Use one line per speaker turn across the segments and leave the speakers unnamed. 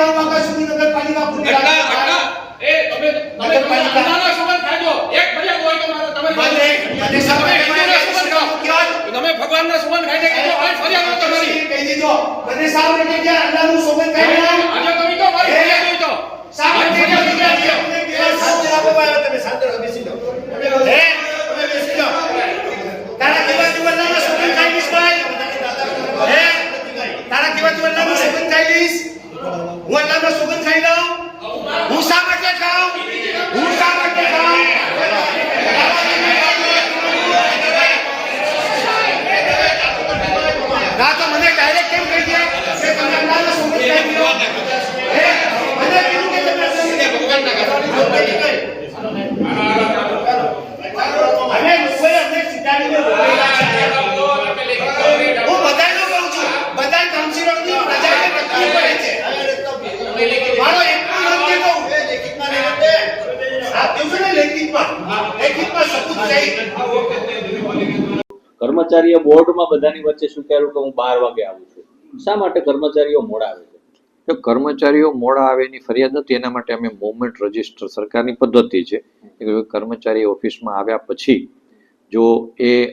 નવ વાગ્યા સુધી નગરપાલિકા ખુલ્લી
એટલા
રાખી?
એ તમે તમે. નાના સંબંધ ખાજો એક ફરિયાદ હોય તો મારે તમારી
મને- મને
તમે સંબંધ. તમે ભગવાનના સંબંધ ફરિયાદ તમારી.
કહી દીધો. મને શા માટે ક્યાં અલ્લાહનું સોગંદ ખાઈ રહ્યા?
આજે તમે તો મારી
એ,
ફરિયાદ હોય તો
શા માટે
મારી ફરિયાદ
ક્યાં
હોય તો.
એ, શાંતિ રાખો ભાઈ, તમે શાંતિ રાખો, બેસી જાઓ. હે? તમે બેસી જાઓ. તારા કેવા તું અલ્લાહના સોગંદ ખાઈ લઈશ ભાઈ? હે? તારા કેવા તું અલ્લાહનું સોગંદ ખાઈ લઈશ? હું અલ્લાહનો સોગંદ ખાઈ લઉં? ખાઉં? ના તો મને ડાયરેક્ટ કેમ કહી દે કે તમે અલ્લાહનો સોગંદ ખાઈ લો? હે? મને કીધું કે તમે અલ્લાહનો અને લોકોએ અમને સિધારીને બોલાવ્યા છે. હું બધાયનો કહું છું. બધા કાઉન્સિલરોની પ્રજાને તકલીફ પડે છે. મારો એકનો નથી કહું. આ કહ્યું છે ને લેખિતમાં.
કર્મચારીઓ બોર્ડમાં બધાની વચ્ચે શું કહેવું કે હું બાર વાગે આવું છું. શા માટે કર્મચારીઓ મોડા આવે છે?
કર્મચારીઓ મોડા આવે એની ફરિયાદ નથી, એના માટે અમે મુવમેન્ટ રજિસ્ટર સરકારની પદ્ધતિ છે. કર્મચારી ઓફિસમાં આવ્યા પછી જો એ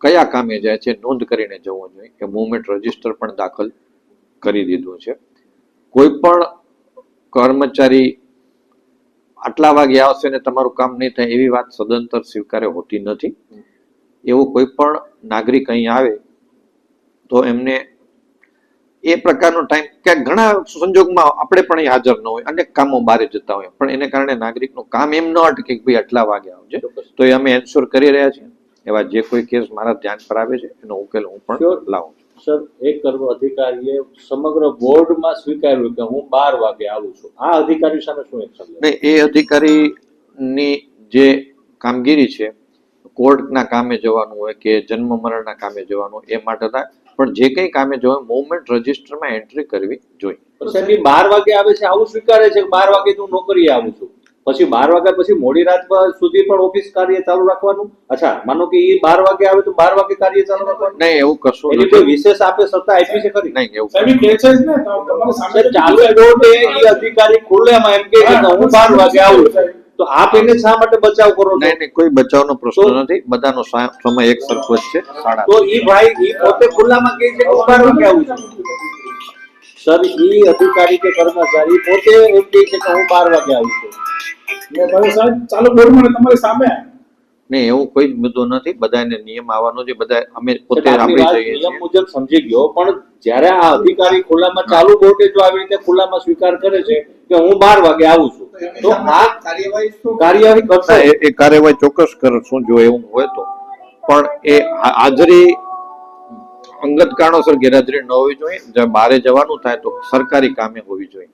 કયા કામે જાય છે, નોંધ કરીને જવું જોઈએ. કે મુવમેન્ટ રજિસ્ટર પણ દાખલ કરી દીધું છે. કોઈ પણ કર્મચારી આટલા વાગે આવશે ને તમારું કામ નહીં થાય એવી વાત સદંતર સ્વીકાર્ય હોતી નથી. એવો કોઈ પણ નાગરિક અહીં આવે તો એમને એ પ્રકારનો ટાઈમ ક્યાંક ઘણા સંજોગમાં આપણે પણ હાજર ન હોય અનેક કામો બહાર જતા હોય. પણ એને કારણે નાગરિકનું કામ એમ ન અટકે કે ભાઈ આટલા વાગે આવજે. તો એ અમે એન્શ્યોર કરી રહ્યા છીએ. એવા જે કોઈ કેસ મારા ધ્યાન પર આવે છે એનો ઉકેલ હું પણ લાવું છું.
સર એક કરવો અધિકારીએ સમગ્ર બોર્ડમાં સ્વીકાર્યું કે હું બાર વાગે આવું છું. આ અધિકારી સામે શું એક્શન લે
ને એ અધિકારીની જે કામગીરી છે કોર્ટના કામે જવાનું હોય કે જન્મ મરણના કામે જવાનું એ માટે થાય. પણ જે કંઈ કામે જવાનું મુવમેન્ટ રજિસ્ટરમાં એન્ટ્રી કરવી જોઈએ.
સાહેબ બાર વાગે આવે છે આવું સ્વીકારે છે કે બાર વાગે હું નોકરીએ આવું છું? પછી બાર વાગ્યા પછી મોડી રાત સુધી પણ ઓફિસ કાર્ય ચાલુ રાખવાનું? અચ્છા માનો કે એ બાર વાગે આવે તો બાર વાગે કાર્ય ચાલુ રાખવાનું?
નહીં એવું કશું
એની કોઈ વિશેષ આપે સત્તા આપી છે ખરી?
નહીં એવું
સાહેબ, કે છે ને,
સાહેબ, ચાલુ દોડે એ અધિકારી ખુલ્લેમાં એમ કે હું બાર વાગે આવું તો આપ એને શા માટે બચાવ કરો
નહીં નહીં કોઈ બચાવનો પ્રશ્ન નથી. બધાનો સમય એક સરખો જ છે.
તો એ ભાઈ એ પોતે ખુલ્લામાં કહે છે કે હું બાર વાગે આવું સર ઈ અધિકારી કે કર્મચારી પોતે એમ કહે છે કે હું બાર વાગે આવું
ચાલુ બોર્ડમાં ને તમારી સામે.
નહીં એવું કોઈ મુદ્દો નથી. બધાને નિયમ આવવાનો છે. બધા અમે પોતે આપી જઈએ
નિયમ મુજબ સમજી ગયો પણ જ્યારે આ અધિકારી ખુલ્લામાં ચાલુ કોર્ટે જો આવી રીતે ખુલ્લામાં સ્વીકાર કરે છે કે હું બાર વાગે આવું છું તો આ કાર્યવાહી કરશે?
ના, એ એ કાર્યવાહી ચોક્કસ કરશું જો એવું હોય તો. પણ એ હાજરી અંગત કારણોસર ગેરહાજરી ન હોવી જોઈએ. જો બારે જવાનું થાય તો સરકારી કામે હોવી જોઈએ.